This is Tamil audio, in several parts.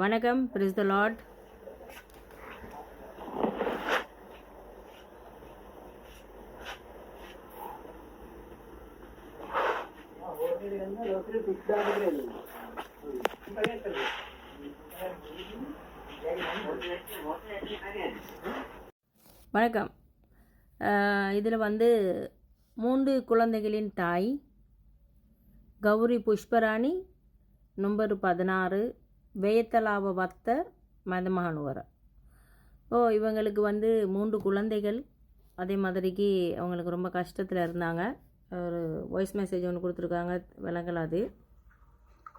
வணக்கம். பிரிஸ் த லார்ட் வணக்கம். இதில் வந்து மூன்று குழந்தைகளின் தாய் கௌரி புஷ்பராணி நம்பர் பதினாறு வேயத்தலாவ வத்த மதமானுவர. ஓ இவங்களுக்கு வந்து மூன்று குழந்தைகள். அதே மாதிரிக்கு அவங்களுக்கு ரொம்ப கஷ்டத்தில் இருந்தாங்க. ஒரு வாய்ஸ் மெசேஜ் ஒன்று கொடுத்துருக்காங்க விளங்கலாது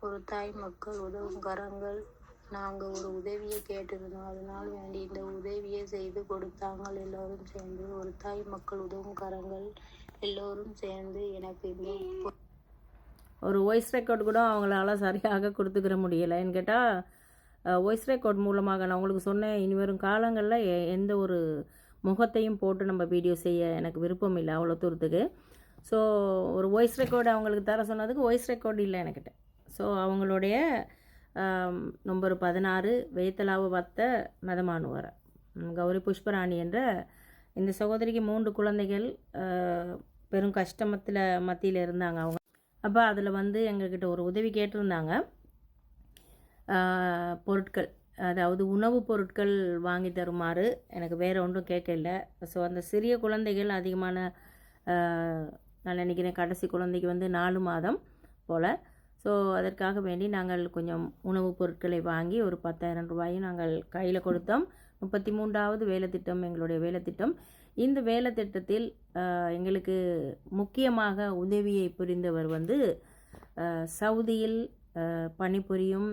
ஒரு தாய் மக்கள் உதவும் கரங்கள் நாங்கள் ஒரு உதவியை கேட்டிருந்தோம். அதனால் வேண்டி இந்த உதவியை செய்து கொடுத்தாங்க எல்லோரும் சேர்ந்து. ஒரு தாய் மக்கள் உதவும் கரங்கள் எல்லோரும் சேர்ந்து எனக்கு இந்த ஒரு வாய்ஸ் ரெக்கார்ட் கூட அவங்களால சரியாக கொடுத்துக்கிற முடியலைன்னு கேட்டால் வாய்ஸ் ரெக்கார்ட் மூலமாக நான் உங்களுக்கு சொன்னேன் இனி வரும் காலங்களில் எ- எந்த ஒரு முகத்தையும் போட்டு நம்ம வீடியோ செய்ய எனக்கு விருப்பம் இல்லை அவ்வளோ தூரத்துக்கு ஸோ ஒரு வாய்ஸ் ரெக்கார்டு அவங்களுக்கு தர சொன்னதுக்கு வாய்ஸ் ரெக்கார்டு இல்லை என்கிட்ட ஸோ அவங்களுடைய நம்பர் பதினாறு வேத்தலாவு வத்த மதமானுவர கௌரி புஷ்பராணி என்ற இந்த சகோதரிக்கு மூன்று குழந்தைகள் பெரும் கஷ்டமத்தில் மத்தியில் இருந்தாங்க அவங்க. அப்போ அதில் வந்து எங்கக்கிட்ட ஒரு உதவி கேட்டிருந்தாங்க. பொருட்கள். அதாவது உணவுப் பொருட்கள் வாங்கி தருமாறு. எனக்கு வேறு ஒன்றும் கேட்கல. ஸோ அந்த சிறிய குழந்தைகள் அதிகமான நான் நினைக்கிறேன் கடைசி குழந்தைக்கு வந்து நாலு மாதம் போல். ஸோ அதற்காக வேண்டி நாங்கள் கொஞ்சம் உணவுப் பொருட்களை வாங்கி ஒரு பத்தாயிரம் ரூபாயும் நாங்கள் கையில் கொடுத்தோம். முப்பத்தி மூன்றாவது வேலை திட்டம் எங்களுடைய வேலை திட்டம். இந்த வேலை திட்டத்தில் எங்களுக்கு முக்கியமாக உதவியை புரிந்தவர் வந்து சவுதியில் பணிபுரியும்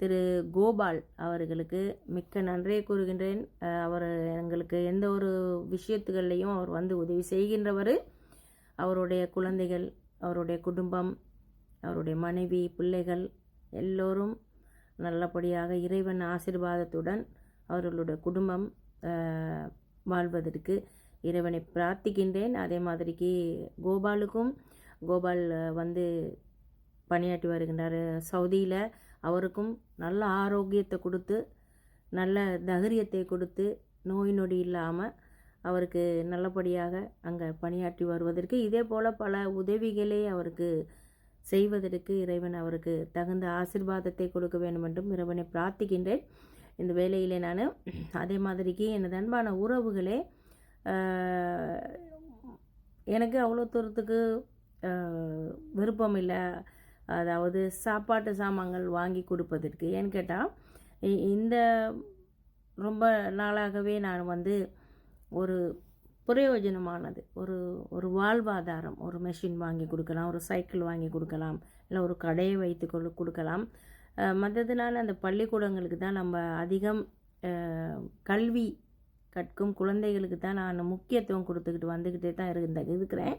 திரு கோபால் அவர்களுக்கு மிக்க நன்றியை கூறுகின்றேன். அவர் எங்களுக்கு எந்த ஒரு விஷயத்துகள்லையும் அவர் வந்து உதவி செய்கின்றவர். அவருடைய குழந்தைகள் அவருடைய குடும்பம் அவருடைய மனைவி பிள்ளைகள் எல்லோரும் நல்லபடியாக இறைவன் ஆசீர்வாதத்துடன் அவர்களுடைய குடும்பம் வாழ்வதற்கு இறைவனை பிரார்த்திக்கின்றேன். அதே மாதிரிக்கு கோபாலுக்கும் கோபால் வந்து பணியாற்றி வருகின்றார். சவுதியில் அவருக்கும் நல்ல ஆரோக்கியத்தை கொடுத்து நல்ல தைரியத்தை கொடுத்து நோய் நொடி இல்லாமல் அவருக்கு நல்லபடியாக அங்கே பணியாற்றி வருவதற்கு இதே போல் பல உதவிகளை அவருக்கு செய்வதற்கு இறைவன் அவருக்கு தகுந்த ஆசிர்வாதத்தை கொடுக்க வேண்டும் என்றும் இறைவனை பிரார்த்திக்கின்றேன். இந்த வேலையிலே நான். அதே மாதிரிக்கு எனது அன்பான உறவுகளே எனக்கு அவ்வளோ தூரத்துக்கு விருப்பம் இல்லை. அதாவது சாப்பாட்டு சாமான்கள் வாங்கி கொடுப்பதற்கு. ஏன்னு கேட்டால் இந்த ரொம்ப நாளாகவே நான் வந்து ஒரு பிரயோஜனமானது. ஒரு ஒரு வாழ்வாதாரம். ஒரு மெஷின் வாங்கி கொடுக்கலாம் ஒரு சைக்கிள் வாங்கி கொடுக்கலாம் இல்லை ஒரு கடையை வைத்து கொள்ள கொடுக்கலாம். மற்றதுனால அந்த பள்ளிக்கூடங்களுக்கு தான் நம்ம அதிகம் கல்வி கற்கும் குழந்தைகளுக்கு தான் நான் முக்கியத்துவம் கொடுத்துக்கிட்டு வந்துக்கிட்டே தான் இருந்த இருக்கிறேன்.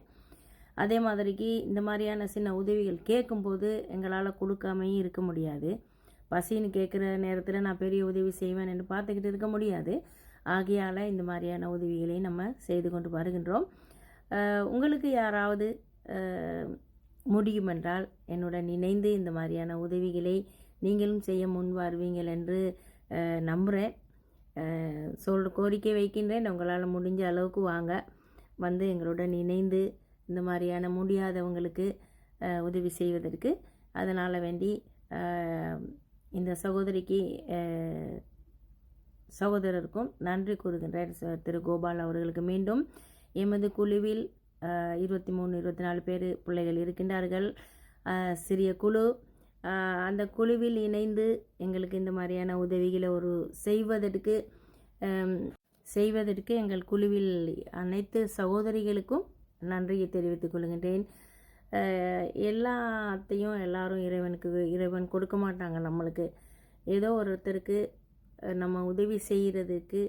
அதே மாதிரிக்கு இந்த மாதிரியான சின்ன உதவிகள் கேட்கும்போது எங்களால் கொடுக்காமையும் இருக்க முடியாது. பசின்னு கேட்குற நேரத்தில் நான் பெரிய உதவி செய்வேன் என்று பார்த்துக்கிட்டு இருக்க முடியாது. ஆகையால் இந்த மாதிரியான உதவிகளை நம்ம செய்து கொண்டு வருகின்றோம். உங்களுக்கு யாராவது முடியுமென்றால் என்னுடன் இணைந்து இந்த மாதிரியான உதவிகளை நீங்களும் செய்ய முன் வருவீங்கள் என்று நம்புகிறேன் சொல் கோரிக்கை வைக்கின்றேன். உங்களால் முடிஞ்ச அளவுக்கு வாங்க. வந்து எங்களுடன் இணைந்து இந்த மாதிரியான முடியாதவங்களுக்கு உதவி செய்வதற்கு. அதனால் வேண்டி இந்த சகோதரிக்கு சகோதரருக்கும் நன்றி கூறுகின்றேன். திரு கோபால் அவர்களுக்கு மீண்டும். எமது குழுவில் இருபத்தி மூணு இருபத்தி நாலு பேர் பிள்ளைகள் இருக்கின்றார்கள். சிறிய குழு அந்த குழுவில் இணைந்து எங்களுக்கு இந்த மாதிரியான உதவிகளை ஒரு செய்வதற்கு செய்வதற்கு எங்கள் குழுவில் அனைத்து சகோதரிகளுக்கும் நன்றியை தெரிவித்துக் கொள்கின்றேன். எல்லாத்தையும் எல்லாரும் இறைவனுக்கு இறைவன் கொடுக்க மாட்டாங்க நம்மளுக்கு. ஏதோ ஒருத்தருக்கு நம்ம உதவி செய்கிறதுக்கு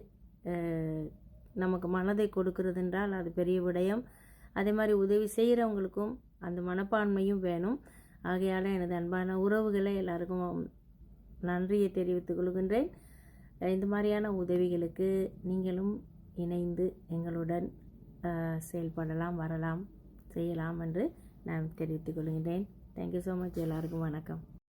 நமக்கு மனதை கொடுக்கிறது என்றால் அது பெரிய விடயம். அதே மாதிரி உதவி செய்கிறவங்களுக்கும் அந்த மனப்பான்மையும் வேணும். ஆகையால் எனது அன்பான உறவுகளை எல்லாருக்கும் நன்றியை தெரிவித்துக் கொள்கின்றேன். இந்த மாதிரியான உதவிகளுக்கு நீங்களும் இணைந்து எங்களுடன் செயல்படலாம் வரலாம் செய்யலாம் என்று நான் தெரிவித்துக் கொள்கின்றேன். தேங்க்யூ ஸோ மச் எல்லாருக்கும் வணக்கம்.